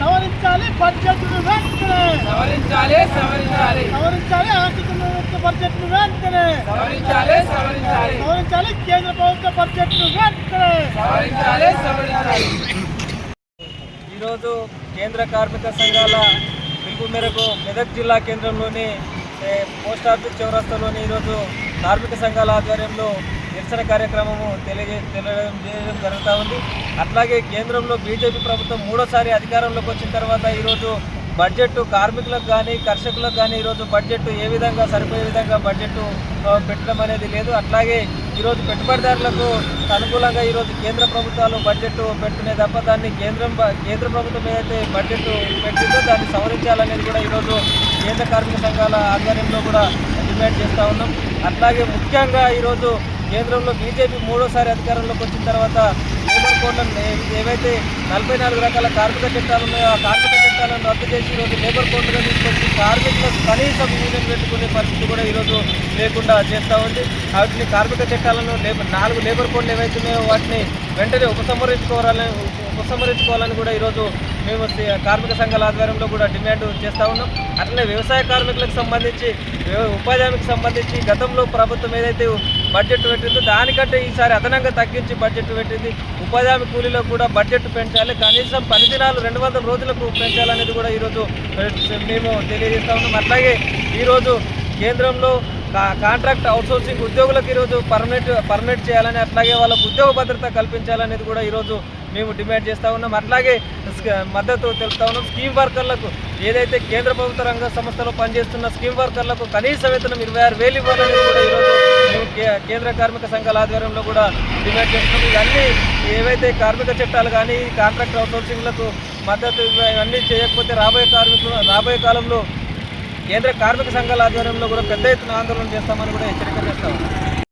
సవరించాలి బడ్జెట్ వెంటనే. సవరించాలి సవరించాలి. సవరించాలి ఆర్థిక వ్యవస్థ బడ్జెట్ వెంటనే. సవరించాలి సవరించాలి. సవరించాలి కేంద్ర ప్రభుత్వ బడ్జెట్ వెంటనే. సవరించాలి సవరించాలి. ఈరోజు కేంద్ర కార్మిక సంఘాల పిలుపు మేరకు మెదక్ జిల్లా కేంద్రంలోని పోస్ట్ ఆఫీస్ చౌరస్తాలోని ఈరోజు కార్మిక సంఘాల ఆధ్వర్యంలో నిరసన కార్యక్రమము తెలియజే తెలియడం చేయడం జరుగుతూ ఉంది. అట్లాగే కేంద్రంలో బీజేపీ ప్రభుత్వం మూడోసారి అధికారంలోకి వచ్చిన తర్వాత ఈరోజు బడ్జెట్ కార్మికులకు కానీ కర్షకులకు కానీ ఈరోజు బడ్జెట్ ఏ విధంగా సరిపోయే విధంగా బడ్జెట్ పెట్టడం అనేది లేదు. అట్లాగే ఈరోజు పెట్టుబడిదారులకు అనుకూలంగా ఈరోజు కేంద్ర ప్రభుత్వాలు బడ్జెట్ పెట్టునే తప్ప దాన్ని కేంద్రం బ- కేంద్ర ప్రభుత్వం ఏదైతే బడ్జెట్ పెట్టిందో దాన్ని సవరించాలనేది కూడా ఈరోజు కేంద్ర కార్మిక సంఘాల ఆధ్వర్యంలో కూడా డిమాండ్ చేస్తూ ఉన్నాం. అట్లాగే ముఖ్యంగా ఈరోజు కేంద్రంలో బీజేపీ మూడోసారి అధికారంలోకి వచ్చిన తర్వాత లేబర్ కోడ్లను ఏవైతే నలభై నాలుగు రకాల కార్మిక చట్టాలు ఉన్నాయో ఆ కార్మిక చట్టాలను రద్దు చేసి ఈరోజు లేబర్ కోడ్లుగా తీసుకొచ్చి కార్మికులకు కనీసం యూనియన్ పెట్టుకునే పరిస్థితి కూడా ఈరోజు లేకుండా చేస్తూ ఉంది. వాటిని కార్మిక చట్టాలను లేబర్ నాలుగు లేబర్ కోడ్లు ఏవైతే ఉన్నాయో వాటిని వెంటనే ఉపసంహరించుకోవాలని ఉపసంహరించుకోవాలని కూడా ఈరోజు మేము కార్మిక సంఘాల ఆధ్వర్యంలో కూడా డిమాండ్ చేస్తూ ఉన్నాం. అట్లనే వ్యవసాయ కార్మికులకు సంబంధించి ఉపాధి హామీకి సంబంధించి గతంలో ప్రభుత్వం ఏదైతే బడ్జెట్ పెట్టింది. దానికంటే ఈసారి అదనంగా తగ్గించి బడ్జెట్ పెట్టింది. ఉపాధి హామీ కూలీలో కూడా బడ్జెట్ పెంచాలి. కనీసం పని దినాలు రెండు వందల రోజులకు పెంచాలనేది కూడా ఈరోజు మేము తెలియజేస్తా ఉన్నాం. అట్లాగే ఈరోజు కేంద్రంలో కాంట్రాక్ట్ అవుట్సోర్సింగ్ ఉద్యోగులకు ఈరోజు పర్మనెంట్ పర్మనెంట్ చేయాలని అట్లాగే వాళ్ళకు ఉద్యోగ భద్రత కల్పించాలనేది కూడా ఈరోజు మేము డిమాండ్ చేస్తూ ఉన్నాం. అట్లాగే స్క- మద్దతు తెలుపుతా ఉన్నాం. స్కీమ్ వర్కర్లకు ఏదైతే కేంద్ర ప్రభుత్వ రంగ సంస్థలో పనిచేస్తున్న స్కీమ్ వర్కర్లకు కనీస వేతనం ఇరవై ఆరు వేలు ఇవ్వాలని కూడా ఈరోజు కేంద్ర కార్మిక సంఘాల ఆధ్వర్యంలో కూడా డిమాండ్ చేస్తున్నాం. ఇవన్నీ ఏవైతే కార్మిక చట్టాలు కానీ కాంట్రాక్ట్ అవుట్సోర్సింగ్లకు మద్దతు ఇవన్నీ చేయకపోతే రాబోయే కార్మికులు రాబోయే కాలంలో కేంద్ర కార్మిక సంఘాల ఆధ్వర్యంలో కూడా పెద్ద ఎత్తున ఆందోళన చేస్తామని కూడా హెచ్చరిక చేస్తాము